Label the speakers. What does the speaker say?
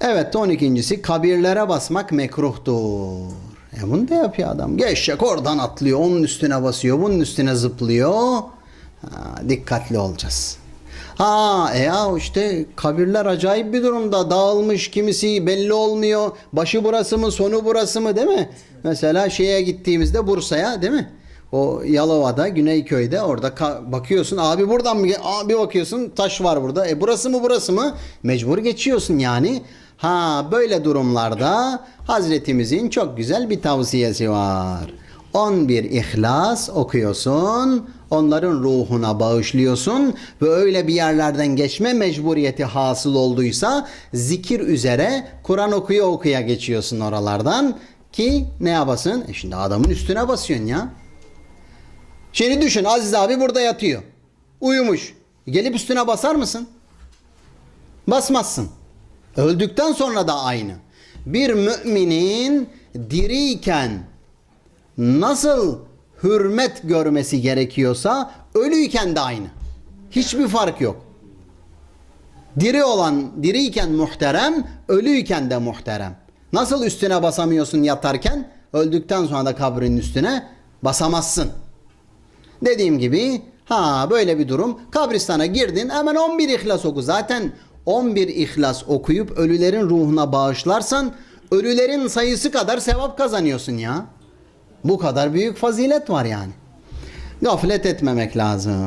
Speaker 1: Evet 12.si kabirlere basmak mekruhtur. E bunu da yapıyor adam. Geçecek oradan atlıyor. Onun üstüne basıyor. Bunun üstüne zıplıyor. Ha, dikkatli olacağız. Ha e ya işte kabirler acayip bir durumda. Dağılmış kimisi belli olmuyor. Başı burası mı sonu burası mı değil mi? Mesela şeye gittiğimizde Bursa'ya değil mi? O Yalova'da, Güneyköy'de orada bakıyorsun abi buradan mı? bir bakıyorsun taş var burada. E burası mı burası mı? Mecbur geçiyorsun yani. Ha böyle durumlarda Hazretimizin çok güzel bir tavsiyesi var. 11 İhlas okuyorsun. Onların ruhuna bağışlıyorsun ve öyle bir yerlerden geçme mecburiyeti hasıl olduysa zikir üzere Kur'an okuya okuya geçiyorsun oralardan ki ne yapasın? E şimdi adamın üstüne basıyorsun ya. Şimdi düşün Aziz abi burada yatıyor. Uyumuş. Gelip üstüne basar mısın? Basmazsın. Öldükten sonra da aynı. Bir müminin diriyken nasıl hürmet görmesi gerekiyorsa ölüyken de aynı. Hiçbir fark yok. Diri olan diriyken muhterem, ölüyken de muhterem. Nasıl üstüne basamıyorsun yatarken, öldükten sonra da kabrin üstüne basamazsın. Dediğim gibi ha böyle bir durum. Kabristana girdin hemen 11 ihlas oku. Zaten 11 ihlas okuyup ölülerin ruhuna bağışlarsan ölülerin sayısı kadar sevap kazanıyorsun ya. Bu kadar büyük fazilet var yani. Gaflet etmemek lazım.